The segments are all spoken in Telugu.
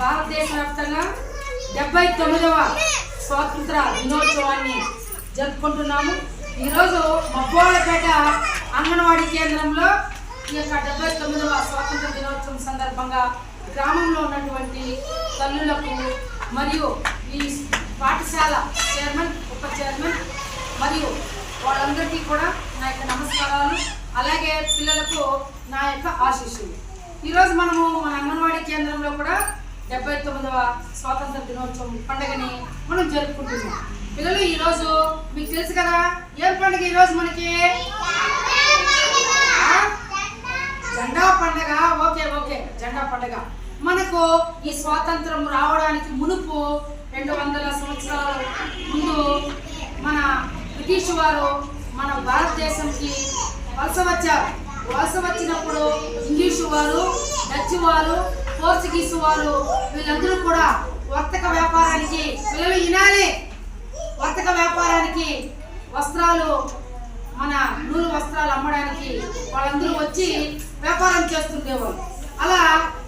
భారతదేశ వ్యాప్తంగా డెబ్బై తొమ్మిదవ స్వాతంత్ర దినోత్సవాన్ని జరుపుకుంటున్నాము. ఈరోజు మబ్బోళ్ళపేట అంగన్వాడీ కేంద్రంలో ఈ యొక్క డెబ్బై తొమ్మిదవ స్వాతంత్ర దినోత్సవం సందర్భంగా గ్రామంలో ఉన్నటువంటి తల్లులకు మరియు ఈ పాఠశాల చైర్మన్ ఉప చైర్మన్ మరియు వాళ్ళందరికీ కూడా నా యొక్క నమస్కారాలు. అలాగే పిల్లలకు నా యొక్క ఆశీస్సులు. ఈరోజు మనము మన అంగన్వాడీ కేంద్రంలో కూడా డెబ్బై తొమ్మిదవ స్వాతంత్ర దినోత్సవం పండుగని మనం జరుపుకుంటున్నాం. పిల్లలు ఈరోజు మీకు తెలుసు కదా ఏం పండుగ ఈరోజు మనకి? జెండా పండగ. ఓకే ఓకే జెండా పండగ. మనకు ఈ స్వాతంత్రం రావడానికి మునుపు రెండు వందల సంవత్సరాల ముందు మన బ్రిటిష్ వారు మన భారతదేశంకి వలస వచ్చారు. వలస వచ్చినప్పుడు ఇంగ్లీషు వారు డచ్ వారు పోర్చుగీసు వారు వీళ్ళందరూ కూడా వర్తక వ్యాపారానికి పిల్లలు వినాలి. వర్తక వ్యాపారానికి వస్త్రాలు మన నూలు వస్త్రాలు అమ్మడానికి వాళ్ళందరూ వచ్చి వ్యాపారం చేస్తుండేవాళ్ళు. అలా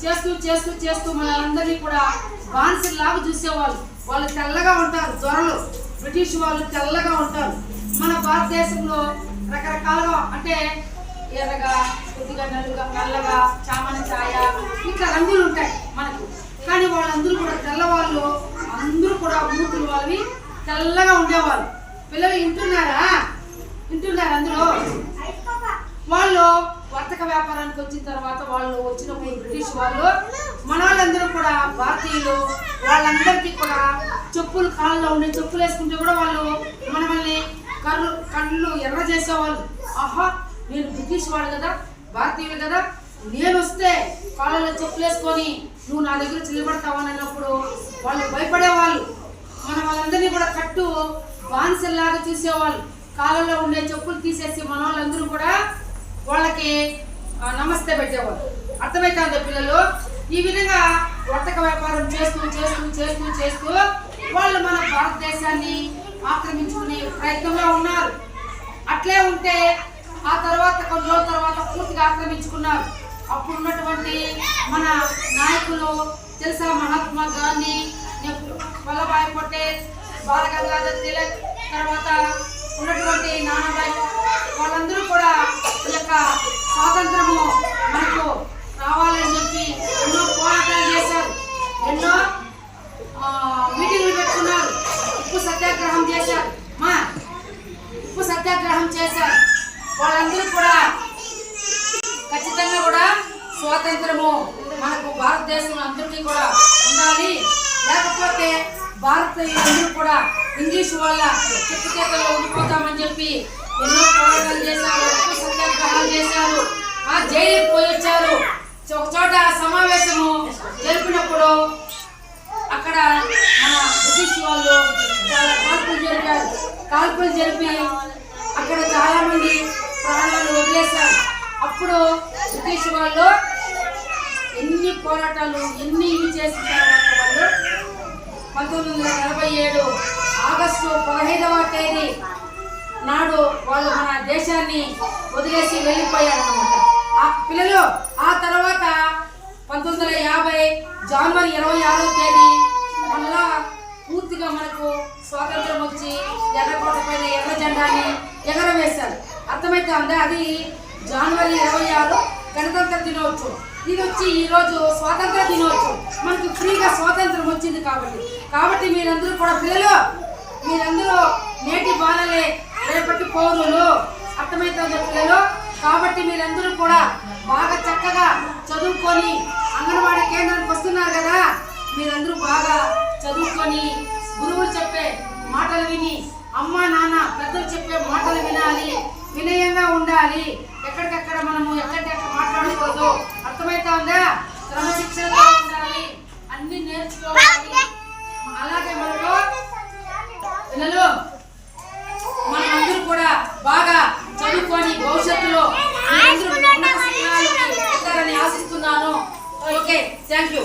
చేస్తూ చేస్తూ చేస్తూ మనందరినీ కూడా బానిసలాగా చూసేవాళ్ళు. వాళ్ళు తెల్లగా ఉంటారు దొరలు. బ్రిటిష్ వాళ్ళు తెల్లగా ఉంటారు. మన భారతదేశంలో రకరకాలుగా అంటే ఎర్రగా కొద్దిగా నలుగా నల్లగా చామని ఛాయ ఇట్లా రంగులు ఉంటాయి మనకు. కానీ వాళ్ళందరూ కూడా తెల్లవాళ్ళు అందరూ కూడా మూతులు వాళ్ళవి తెల్లగా ఉండేవాళ్ళు. పిల్లలు వింటున్నారా? వింటున్నారు అందరూ? వాళ్ళు వర్తక వ్యాపారానికి వచ్చిన తర్వాత వాళ్ళు వచ్చినప్పుడు బ్రిటిష్ వాళ్ళు మన వాళ్ళందరూ కూడా భారతీయులు వాళ్ళందరికీ కూడా చెప్పులు కాళ్ళలో ఉండే చెప్పులు వేసుకుంటే కూడా వాళ్ళు మనమల్ని కళ్ళు కళ్ళు ఎర్ర చేసేవాళ్ళు ఆహా నేను బ్రిటిష్ వాళ్ళు కదా భారతీయులు కదా? నేను వస్తే కాళ్ళలో చెప్పులేసుకొని నువ్వు నా దగ్గర నిలబడతావని అన్నప్పుడు వాళ్ళు భయపడేవాళ్ళు. మనం వాళ్ళందరినీ కూడా కట్టు బానిసల్లాగా చూసేవాళ్ళు. కాళ్ళలో ఉండే చెప్పులు తీసేసి మన వాళ్ళందరూ కూడా వాళ్ళకి నమస్తే పెట్టేవాళ్ళు. అర్థమవుతుందా పిల్లలు? ఈ విధంగా వర్తక వ్యాపారం చేస్తూ చేస్తూ చేస్తూ చేస్తూ వాళ్ళు మన భారతదేశాన్ని ఆక్రమించుకునే ప్రయత్నంలో ఉన్నారు. అట్లే ఉంటే ఆ తర్వాత కొన్ని రోజుల తర్వాత పూర్తిగా ఆక్రమించుకున్నారు. అప్పుడు ఉన్నటువంటి మన నాయకులు తెలుసా మహాత్మా గాంధీ వల్లభాయ్ పటేల్ బాలగంగాధర్ తిలక్ తర్వాత ఉన్నటువంటి నానాబాయి వాళ్ళందరూ కూడా ఈ యొక్క స్వాతంత్రము మనకు రావాలని చెప్పి ఎన్నో పోరాటాలు చేశారు. ఎన్నో మీటింగ్లు పెట్టుకున్నారు. ఉప్పు సత్యాగ్రహం చేశారు. మా ఉప్పు సత్యాగ్రహం చేశారు. వాళ్ళందరూ కూడా ఖచ్చితంగా కూడా స్వాతంత్రము మనకు భారతదేశంలో అందరికీ కూడా ఉండాలి. లేకపోతే భారతీయులందరూ కూడా ఇంగ్లీష్ వాళ్ళ చెప్పు చేతల్లో ఉండిపోతామని చెప్పి ఎన్నో పోరాటాలు చేశారు ఎక్కువ సత్యాగ్రహాలు చేశారు. ఆ జైలుకి పోయి వచ్చారు. ఒక చోట సమావేశము జరిపినప్పుడు అక్కడ మన బ్రిటిష్ వాళ్ళు చాలా కాల్పులు జరిపారు. కాల్పులు జరిపి అక్కడ చాలామంది ప్రాణాలు వదిలేశారు. అప్పుడు బ్రిటిష్ వాళ్ళు ఎన్ని పోరాటాలు ఎన్ని ఇవి చేసిన తర్వాత వాళ్ళు పంతొమ్మిది వందల నలభై ఏడు ఆగస్టు పదహైదవ తేదీ నాడు వాళ్ళు మన దేశాన్ని వదిలేసి వెళ్ళిపోయారన్నమాట. ఆ పిల్లలు ఆ తర్వాత పంతొమ్మిది వందల యాభై జనవరి ఇరవై ఆరో తేదీ మళ్ళా పూర్తిగా మనకు స్వాతంత్రం వచ్చి ఎర్రకోట పైన ఎర్ర జెండాని ఎగరవేశారు. అర్థమైతే ఉందా? అది జనవరి ఇరవై ఆరు గణతంత్ర దినోత్సవం. ఇది వచ్చి ఈరోజు స్వాతంత్ర దినోత్సవం. మనకి ఫ్రీగా స్వాతంత్రం వచ్చింది కాబట్టి. కాబట్టి మీరందరూ కూడా పిల్లలు మీరందరూ నేటి బాలలే రేపటి పౌరులు. అర్థమవుతుంది పిల్లలు? కాబట్టి మీరందరూ కూడా బాగా చక్కగా చదువుకొని అంగన్వాడీ కేంద్రానికి వస్తున్నారు కదా. మీరందరూ బాగా చదువుకొని గురువులు చెప్పే మాటలు విని అమ్మ నాన్న పెద్దలు చెప్పే మాటలు వినాలి. వినయంగా ఉండాలి. ఎక్కడికక్కడ మనము ఎక్కడికక్కడ మాట్లాడకూడదు అర్థమైతా ఉందా? క్రమశిక్షణగా ఉండాలి. అన్ని నేర్చుకోవాలి. అలాగే మనకు పిల్లలు మనందరూ కూడా బాగా చదువుకొని భవిష్యత్తులో ఆశిస్తున్నాను. Okay thank you.